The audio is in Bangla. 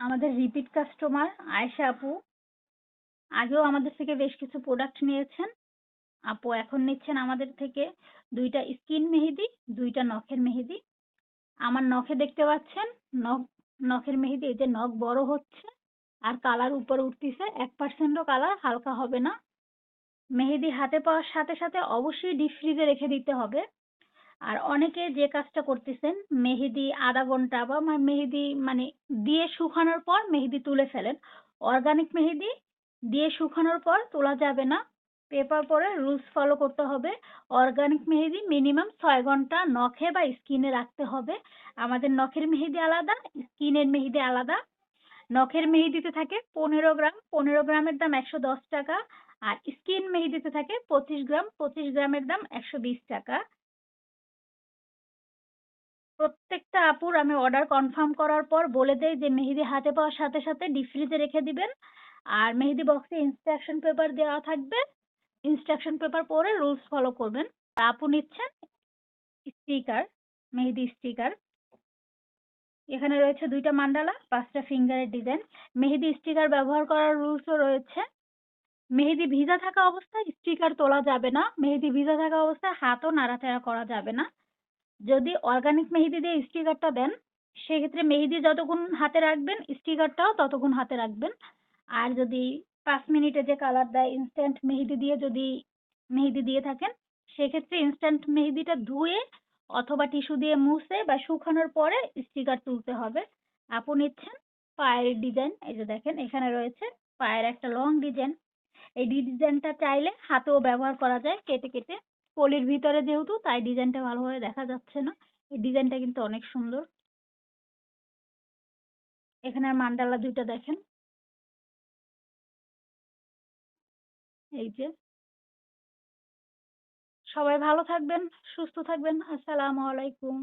আমাদের রিপিট কাস্টমার আয়েশা আপু। আগেও আমাদের থেকে বেশ কিছু প্রোডাক্ট নিয়েছেন। আপু এখন নিচ্ছেন আমাদের থেকে দুইটা স্কিন মেহেদি, দুইটা নখের মেহেদি। আমার নখে দেখতে পাচ্ছেন, নখ, নখের মেহেদি, এই যে নখ বড় হচ্ছে আর কালার উপরে উঠতেছে। এক পার্সেন্টও কালার হালকা হবে না। মেহেদি হাতে পাওয়ার সাথে সাথে অবশ্যই ডিপ ফ্রিজে রেখে দিতে হবে। আর অনেকে যে কাজটা করতেছেন, মেহেদি আধা ঘণ্টা বা মেহেদি মানে দিয়ে শুকানোর পর মেহেদি তুলে ফেলেন। অর্গানিক মেহেদি দিয়ে শুকানোর পর তোলা যাবে না। পেপার পরে রুলস ফলো করতে হবে। অর্গানিক মেহেদি মিনিমাম ছয় ঘণ্টা নখে বা স্কিনে রাখতে হবে। আমাদের নখের মেহেদি আলাদা স্কিনের মেহেদি আলাদা। নখের মেহেদিতে থাকে পনেরো গ্রাম, পনেরো গ্রামের দাম একশো দশ টাকা। আর স্কিন মেহেদিতে থাকে পঁচিশ গ্রাম, পঁচিশ গ্রামের দাম একশো বিশ টাকা। প্রত্যেকটা আপুর আমি অর্ডার কনফার্ম করার পর বলে দেই যে মেহেদি হাতে পাওয়ার সাথে সাথে ডিপ ফ্রিজে রেখে দিবেন। আর মেহেদি বক্সে ইনস্ট্রাকশন পেপার দেওয়া থাকবে। ইনস্ট্রাকশন পেপার পড়ে রুলস ফলো করবেন। আপু নিচ্ছেন স্টিকার মেহেদি স্টিকার এখানে রয়েছে দুইটা মান্ডালা, পাঁচটা ফিঙ্গারের ডিজাইন মেহেদি স্টিকার ব্যবহার করার রুলসও রয়েছে। মেহেদি ভিজা থাকা অবস্থায় স্টিকার তোলা যাবে না। মেহেদি ভিজা থাকা অবস্থায় হাতও নাড়াচাড়া করা যাবে না। যদি অর্গানিক মেহেদি দিয়ে স্টিকারটা দেন, সেক্ষেত্রে মেহেদি যতক্ষণ হাতে রাখবেন স্টিকারটাও ততক্ষণ হাতে রাখবেন। আর যদি পাঁচ মিনিটে যে কালার দেয় ইনস্ট্যান্ট মেহেদি দিয়ে যদি মেহেদি দিয়ে থাকেন, সেক্ষেত্রে ইনস্ট্যান্ট মেহেদিটা ধুয়ে অথবা টিস্যু দিয়ে মুছে বা শুকানোর পরে স্টিকার তুলতে হবে। আপু নিচ্ছেন পায়ের ডিজাইন এই যে দেখেন, এখানে রয়েছে পায়ের একটা লং ডিজাইন এই ডিজাইনটা চাইলে হাতেও ব্যবহার করা যায়, কেটে কেটে। পলির ভিতরে যেহেতু, তাই ডিজাইনটা ভালোভাবে দেখা যাচ্ছে না। এই ডিজাইনটা কিন্তু অনেক সুন্দর। এখানে মান্ডালা দুইটা দেখেন। এই যে। সবাই ভালো থাকবেন, সুস্থ থাকবেন। আসসালামু আলাইকুম।